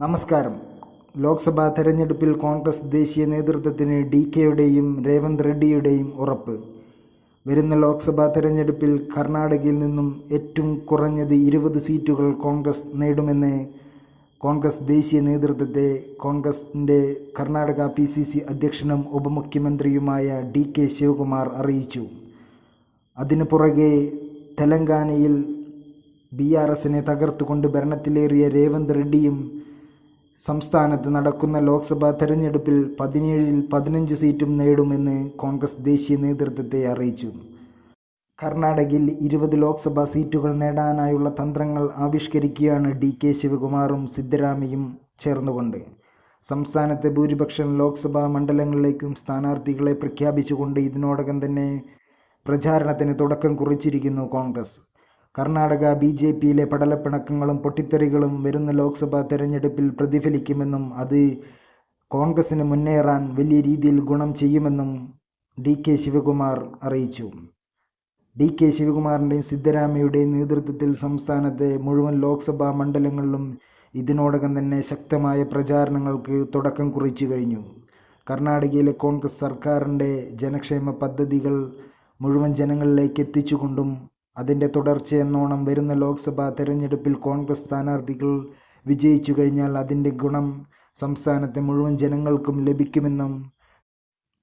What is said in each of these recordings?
നമസ്കാരം. ലോക്സഭാ തെരഞ്ഞെടുപ്പിൽ കോൺഗ്രസ് ദേശീയ നേതൃത്വത്തിന് ഡി കെയുടെയും രേവന്ത് റെഡ്ഡിയുടെയും ഉറപ്പ്. വരുന്ന ലോക്സഭാ തെരഞ്ഞെടുപ്പിൽ കർണാടകയിൽ നിന്നും ഏറ്റവും കുറഞ്ഞത് ഇരുപത് സീറ്റുകൾ കോൺഗ്രസ് നേടുമെന്ന് കോൺഗ്രസ് ദേശീയ നേതൃത്വത്തെ കോൺഗ്രസിന്റെ കർണാടക പി സി സി അധ്യക്ഷനും ഉപമുഖ്യമന്ത്രിയുമായ ഡി കെ ശിവകുമാർ അറിയിച്ചു. അതിനു പുറകെ തെലങ്കാനയിൽ ബി ആർ എസിനെ തകർത്തുകൊണ്ട് ഭരണത്തിലേറിയ രേവന്ത് റെഡ്ഡിയും സംസ്ഥാനത്ത് നടക്കുന്ന ലോക്സഭാ തെരഞ്ഞെടുപ്പിൽ പതിനേഴിൽ പതിനഞ്ച് സീറ്റും നേടുമെന്ന് കോൺഗ്രസ് ദേശീയ നേതൃത്വത്തെ അറിയിച്ചു. കർണാടകയിൽ ഇരുപത് ലോക്സഭാ സീറ്റുകൾ നേടാനായുള്ള തന്ത്രങ്ങൾ ആവിഷ്കരിക്കുകയാണ് ഡി കെ ശിവകുമാറും സിദ്ധരാമയും ചേർന്നുകൊണ്ട്. സംസ്ഥാനത്തെ ഭൂരിപക്ഷം ലോക്സഭാ മണ്ഡലങ്ങളിലേക്കും സ്ഥാനാർത്ഥികളെ പ്രഖ്യാപിച്ചുകൊണ്ട് ഇതിനോടകം തന്നെ പ്രചാരണത്തിന് തുടക്കം കുറിച്ചിരിക്കുന്നു കോൺഗ്രസ്. കർണാടക ബി ജെ പിയിലെ പടലപ്പിണക്കങ്ങളും പൊട്ടിത്തെറികളും വരുന്ന ലോക്സഭാ തെരഞ്ഞെടുപ്പിൽ പ്രതിഫലിക്കുമെന്നും അത് കോൺഗ്രസിന് മുന്നേറാൻ വലിയ രീതിയിൽ ഗുണം ചെയ്യുമെന്നും ഡി കെ ശിവകുമാർ അറിയിച്ചു. ഡി കെ ശിവകുമാറിന്റെയും സിദ്ധരാമയുടെയും നേതൃത്വത്തിൽ സംസ്ഥാനത്തെ മുഴുവൻ ലോക്സഭാ മണ്ഡലങ്ങളിലും ഇതിനോടകം തന്നെ ശക്തമായ പ്രചാരണങ്ങൾക്ക് തുടക്കം കുറിച്ചു കഴിഞ്ഞു. കർണാടകയിലെ കോൺഗ്രസ് സർക്കാരിന്റെ ജനക്ഷേമ പദ്ധതികൾ മുഴുവൻ ജനങ്ങളിലേക്ക് എത്തിച്ചുകൊണ്ടും അതിന്റെ തുടർച്ചയെന്നോണം വരുന്ന ലോക്സഭാ തെരഞ്ഞെടുപ്പിൽ കോൺഗ്രസ് സ്ഥാനാർത്ഥികൾ വിജയിച്ചു കഴിഞ്ഞാൽ അതിന്റെ ഗുണം സംസ്ഥാനത്തെ മുഴുവൻ ജനങ്ങൾക്കും ലഭിക്കുമെന്നും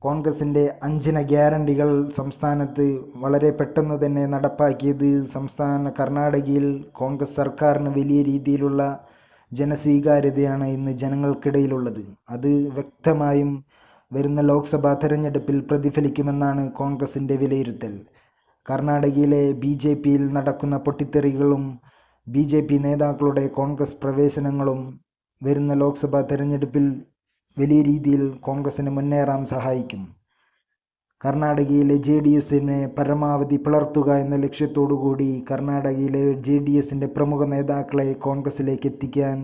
കോൺഗ്രസിന്റെ അഞ്ചിന ഗ്യാരണ്ടികൾ സംസ്ഥാനത്ത് വളരെ പെട്ടെന്ന് തന്നെ നടപ്പാക്കിയത് സംസ്ഥാന കർണാടകയിൽ കോൺഗ്രസ് സർക്കാരിന് വലിയ രീതിയിലുള്ള ജനസ്വീകാര്യതയാണ് ഇന്ന് ജനങ്ങൾക്കിടയിലുള്ളത്. അത് വ്യക്തമായും വരുന്ന ലോക്സഭാ തെരഞ്ഞെടുപ്പിൽ പ്രതിഫലിക്കുമെന്നാണ് കോൺഗ്രസിന്റെ വിലയിരുത്തൽ. കർണാടകയിലെ ബി ജെ പിയിൽ നടക്കുന്ന പൊട്ടിത്തെറികളും ബി ജെ പി നേതാക്കളുടെ കോൺഗ്രസ് പ്രവേശനങ്ങളും വരുന്ന ലോക്സഭാ തെരഞ്ഞെടുപ്പിൽ വലിയ രീതിയിൽ കോൺഗ്രസിന് മുന്നേറാൻ സഹായിക്കും. കർണാടകയിലെ ജെ ഡി എസിനെ പരമാവധി പിളർത്തുക എന്ന ലക്ഷ്യത്തോടുകൂടി കർണാടകയിലെ ജെ ഡി എസിന്റെ പ്രമുഖ നേതാക്കളെ കോൺഗ്രസിലേക്ക് എത്തിക്കാൻ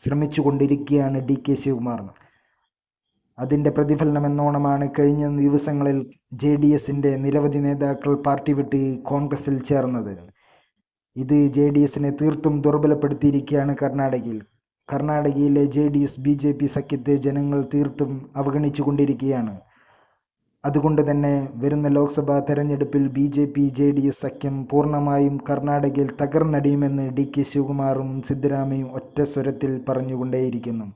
ശ്രമിച്ചുകൊണ്ടിരിക്കുകയാണ് ഡി കെ ശിവകുമാർ. അതിന്റെ പ്രതിഫലനം എന്നോണമാണ് കഴിഞ്ഞ ദിവസങ്ങളിൽ ജെ ഡി എസിന്റെ നിരവധി നേതാക്കൾ പാർട്ടി വിട്ട് കോൺഗ്രസിൽ ചേർന്നത്. ഇത് ജെ ഡി എസിനെ തീർത്തും ദുർബലപ്പെടുത്തിയിരിക്കുകയാണ് കർണാടകയിൽ. കർണാടകയിലെ J D S B J P സഖ്യത്തെ ജനങ്ങൾ തീർത്തും അവഗണിച്ചു കൊണ്ടിരിക്കുകയാണ് അതുകൊണ്ട് തന്നെ വരുന്ന ലോക്സഭാ തെരഞ്ഞെടുപ്പിൽ B J P J D S സഖ്യം പൂർണമായും കർണാടകയിൽ തകർന്നടിയുമെന്ന് ഡി കെ ശിവകുമാറും സിദ്ധരാമയും ഒറ്റ സ്വരത്തിൽ പറഞ്ഞുകൊണ്ടേയിരിക്കുന്നു.